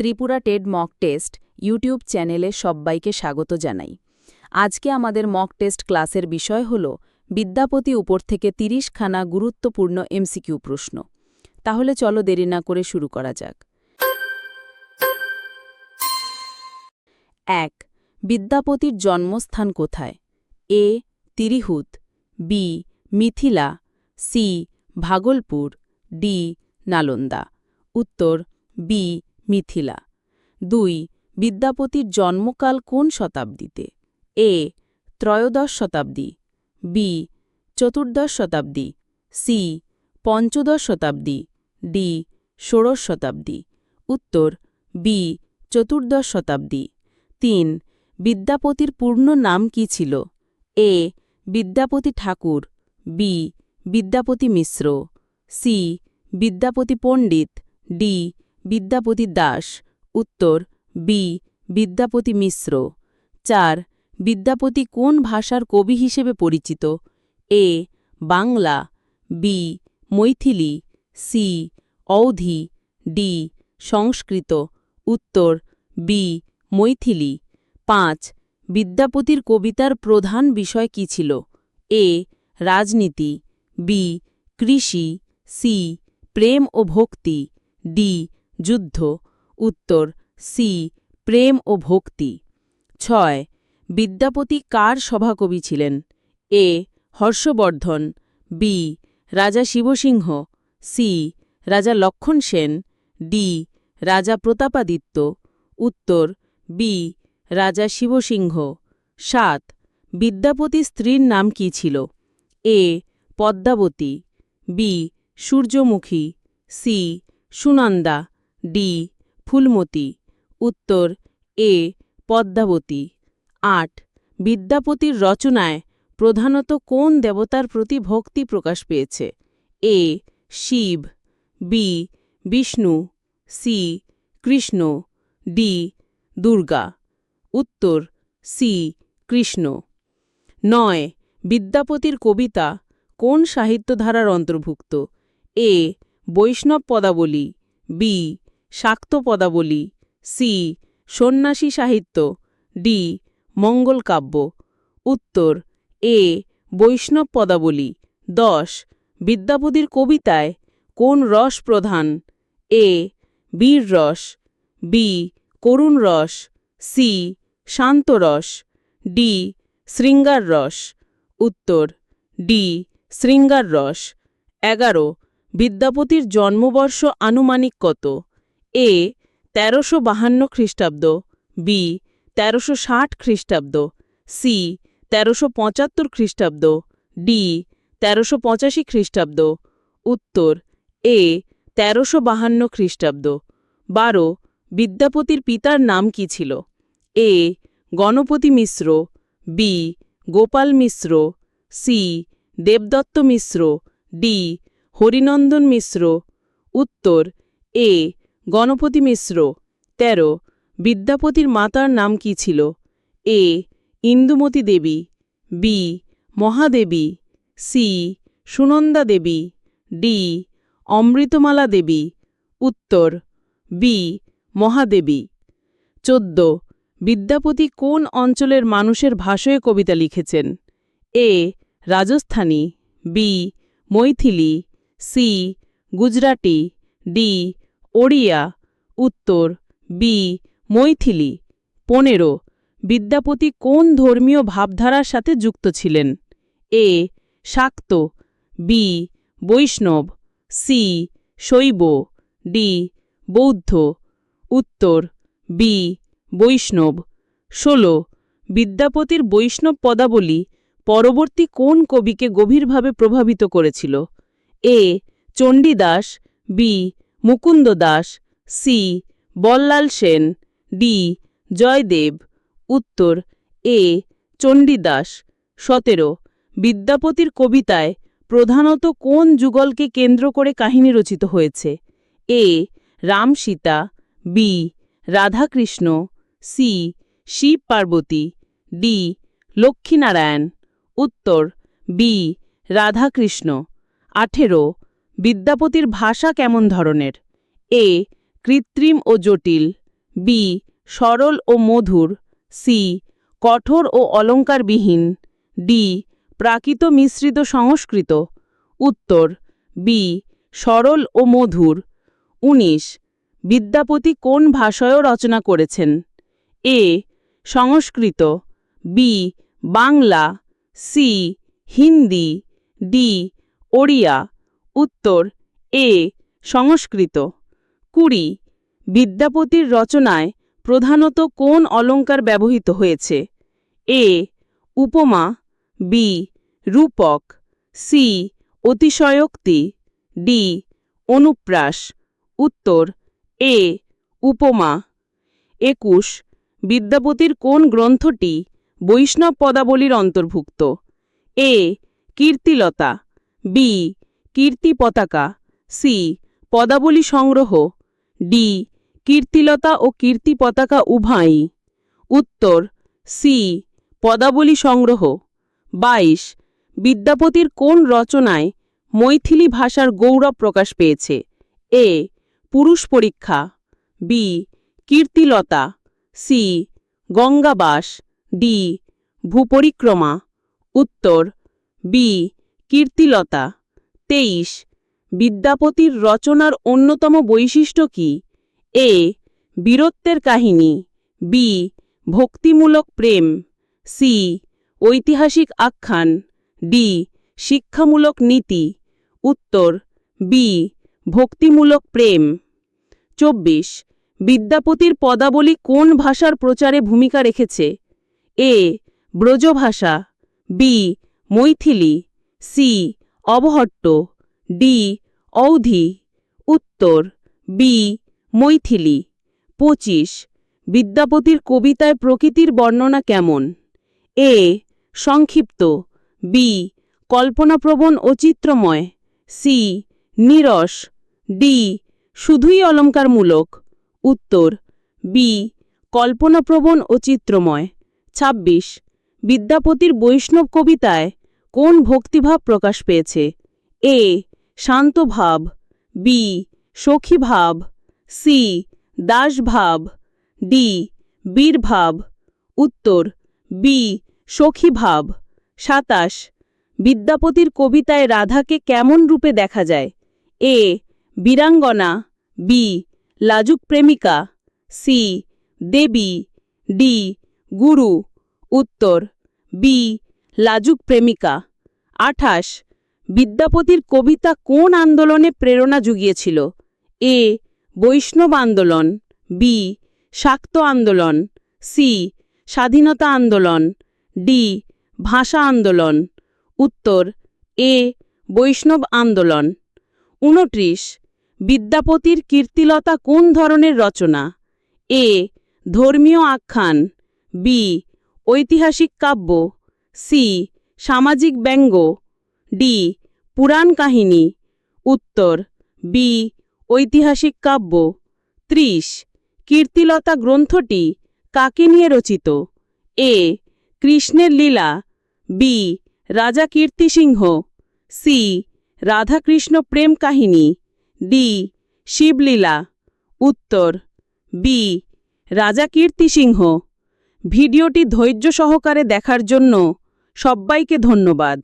Tripura TET mock test YouTube চ্যানেলে সব্বাইকে স্বাগত জানাই। আজকে আমাদের মক টেস্ট ক্লাসের বিষয় হল বিদ্যাপতি উপর থেকে ৩০ খানা গুরুত্বপূর্ণ এমসিকিউ প্রশ্ন। তাহলে চলো দেরি না করে শুরু করা যাক। এক, বিদ্যাপতির জন্মস্থান কোথায়? A, Tirhut, B, Mithila, C, Bhagalpur, D, Nalanda. উত্তর, বি মিথিলা। দুই, বিদ্যাপতির জন্মকাল কোন শতাব্দীতে? এ, ত্রয়োদশ শতাব্দী। বি, চতুর্দশ শতাব্দী। সি, পঞ্চদশ শতাব্দী। ডি, ষোড়শ শতাব্দী। উত্তর, বি, চতুর্দশ শতাব্দী। তিন, বিদ্যাপতির পূর্ণ নাম কি ছিল? A, Vidyapati Thakur. B, Vidyapati Mishra. C, Vidyapati Pandit. D Vidyapati Das, উত্তর, বি, বিদ্যাপতি মিশ্র। চার, বিদ্যাপতি কোন ভাষার কবি হিসেবে পরিচিত? A, Bangla, B, Maithili, C Awadhi D, Sanskrit. উত্তর, বি, মৈথিলি। পাঁচ, বিদ্যাপতির কবিতার প্রধান বিষয় কি ছিল? এ, রাজনীতি, বি, কৃষি, সি, প্রেম ও ভক্তি, ডি যুদ্ধ, উত্তর, সি, প্রেম ও ভক্তি। ছয়, বিদ্যাপতি কার সভাকবি ছিলেন? এ, হর্ষবর্ধন, বি, রাজা শিবসিংহ, সি, রাজা লক্ষণ সেন, ডি, রাজা প্রতাপাদিত্য। উত্তর, বি, রাজা শিবসিংহ। সাত, বিদ্যাপতি স্ত্রীর নাম কি ছিল? A, Padmavati, B, Suryamukhi, C, Sunanda D, Phulmati. উত্তর, এ, পদ্মাবতী। আট, বিদ্যাপতির রচনায় প্রধানত কোন দেবতার প্রতি ভক্তি প্রকাশ পেয়েছে? A, Shiva, B, Vishnu, C, Krishna, D, Durga. উত্তর, সি, কৃষ্ণ। নয়, বিদ্যাপতির কবিতা কোন সাহিত্যধারার অন্তর্ভুক্ত? এ, বৈষ্ণব পদাবলী। বি শাক্ত পদাবলী, সি, সন্ন্যাসী সাহিত্য, ডি, মঙ্গল কাব্য। উত্তর, এ, বৈষ্ণব পদাবলী, দশ, বিদ্যাপতির কবিতায় কোন রস প্রধান? এ, বীর রস, বি, করুণ রস, সি শান্তরস ডি, শৃঙ্গার রস। উত্তর, ডি, শৃঙ্গার রস। এগারো, বিদ্যাপতির জন্মবর্ষ আনুমানিক কত? এ, তেরোশো বাহান্ন খ্রিস্টাব্দ, বি, তেরোশো ষাট খ্রিস্টাব্দ, সি, তেরোশো পঁচাত্তর খ্রিস্টাব্দ, ডি, তেরোশো পঁচাশি খ্রিস্টাব্দ। উত্তর, এ, তেরোশো বাহান্ন খ্রিস্টাব্দ। বারো, বিদ্যাপতির পিতার নাম কি ছিল? A, Ganapati Mishra, B, Gopal Mishra, C, Debdutta Mishra, D, Harinandan Mishra. উত্তর, এ গণপতি মিশ্র। ১৩ বিদ্যাপতির মাতার নাম কি ছিল? A, Indumati Devi. B, Mahadevi. C, Sunanda Devi. D, Amritamala Devi. উত্তর, বি, মহাদেবী। চোদ্দ, বিদ্যাপতি কোন অঞ্চলের মানুষের ভাষায় কবিতা লিখেছেন? A, Rajasthani. B, Maithili. C, Gujarati. D Odia, উত্তর, বি, মৈথিলি, পনেরো, বিদ্যাপতি কোন ধর্মীয় ভাবধারার সাথে যুক্ত ছিলেন? এ, শাক্ত, বি, বৈষ্ণব, সি, শৈব, ডি, বৌদ্ধ, উত্তর, বি, বৈষ্ণব। ষোলো, বিদ্যাপতির বৈষ্ণব পদাবলী পরবর্তী কোন কবিকে গভীরভাবে প্রভাবিত করেছিল? A, Chandidas, B Mukunda Das, C, Ballal Sen, D, Jayadev, উত্তর, এ চণ্ডীদাস সতেরো, বিদ্যাপতির কবিতায় প্রধানত কোন যুগলকে কেন্দ্র করে কাহিনী রচিত হয়েছে? A Ram Sita B, Radhakrishna, C, Shiva Parvati, D, Lakshminarayan. উত্তর, বি, রাধাকৃষ্ণ। আঠেরো বিদ্যাপতির ভাষা কেমন ধরনের? এ. কৃত্রিম ও জটিল। বি. সরল ও মধুর। সি. কঠোর ও অলঙ্কারবিহীন। ডি. প্রাকৃত মিশ্রিত সংস্কৃত। উত্তর, বি. সরল ও মধুর। ১৯ বিদ্যাপতি কোন ভাষায়ও রচনা করেছেন? A. Sanskrit. B. Bangla. C. Hindi. D. Odia. উত্তর, এ, সংস্কৃত। কুড়ি, বিদ্যাপতির রচনায় প্রধানত কোন অলঙ্কার ব্যবহৃত হয়েছে? এ, উপমা, বি, রূপক, সি, অতিশয়োক্তি, ডি, অনুপ্রাস। উত্তর, এ, উপমা। একুশ, বিদ্যাপতির কোন গ্রন্থটি বৈষ্ণব পদাবলীর অন্তর্ভুক্ত? এ, কীর্তিলতা। বি কীর্তি পতাকা। সি. পদাবলী সংগ্রহ। ডি. কীর্তিলতা ও কীর্তি পতাকা উভয়ই। উত্তর। সি. পদাবলী সংগ্রহ। ২২ বিদ্যাপতির কোন রচনায় মৈথিলি ভাষার গৌরব প্রকাশ পেয়েছে? A. Purusha Pariksha. B. Kirtilata. C. Gangabas. D. Bhuparikrama. উত্তর। বি. কীর্তিলতা। তেইশ। বিদ্যাপতির রচনার অন্যতম বৈশিষ্ট্য কি? এ. বীরত্বের কাহিনী। বি. ভক্তিমূলক প্রেম। সি. ঐতিহাসিক আখ্যান। ডি. শিক্ষামূলক নীতি। উত্তর, বি. ভক্তিমূলক প্রেম। চব্বিশ। বিদ্যাপতির পদাবলী কোন ভাষার প্রচারে ভূমিকা রেখেছে? A. Brajabhasha. B. Maithili. C. Avahatta, D, Awadhi, উত্তর, বি, মৈথিলি। পঁচিশ, বিদ্যাপতির কবিতায় প্রকৃতির বর্ণনা কেমন? এ, সংক্ষিপ্ত, বি, কল্পনাপ্রবণ ও চিত্রময়। সি, নিরস। ডি, শুধুই অলঙ্কারমূলক। উত্তর, বি, কল্পনাপ্রবণ ও চিত্রময়। ২৬ বিদ্যাপতির বৈষ্ণব কবিতায় কোন ভক্তিভাব প্রকাশ পেয়েছে? এ, শান্তভাব, বি, সখীভাব, সি, দাসভাব, ডি, বীরভাব, উত্তর, বি, সখীভাব, সাতাশ, বিদ্যাপতির কবিতায় রাধাকে কেমন রূপে দেখা যায়? এ, বীরাঙ্গনা, বি, লাজুক প্রেমিকা, সি, দেবী, ডি, গুরু, উত্তর, বি লাজুক প্রেমিকা। আঠাশ, বিদ্যাপতির কবিতা কোন আন্দোলনে প্রেরণা জুগিয়েছিল? এ, বৈষ্ণব আন্দোলন, বি, শাক্ত আন্দোলন, সি, স্বাধীনতা আন্দোলন, ডি, ভাষা আন্দোলন। উত্তর, এ, বৈষ্ণব আন্দোলন। উনত্রিশ, বিদ্যাপতির কীর্তিলতা কোন ধরনের রচনা? এ, ধর্মীয় আখ্যান, বি, ঐতিহাসিক কাব্য। সি. সামাজিক ব্যঙ্গ। ডি. পুরাণ কাহিনী। উত্তর, বি. ঐতিহাসিক কাব্য। ত্রিশ. কীর্তিলতা গ্রন্থটি কাকে নিয়ে রচিত? এ. কৃষ্ণের লীলা। বি. রাজা কীর্তিসিংহ। সি. রাধাকৃষ্ণ প্রেম কাহিনী। ডি. শিবলীলা। উত্তর, বি. রাজা কীর্তিসিংহ। ভিডিওটি ধৈর্য সহকারে দেখার জন্য সব্বাইকে ধন্যবাদ।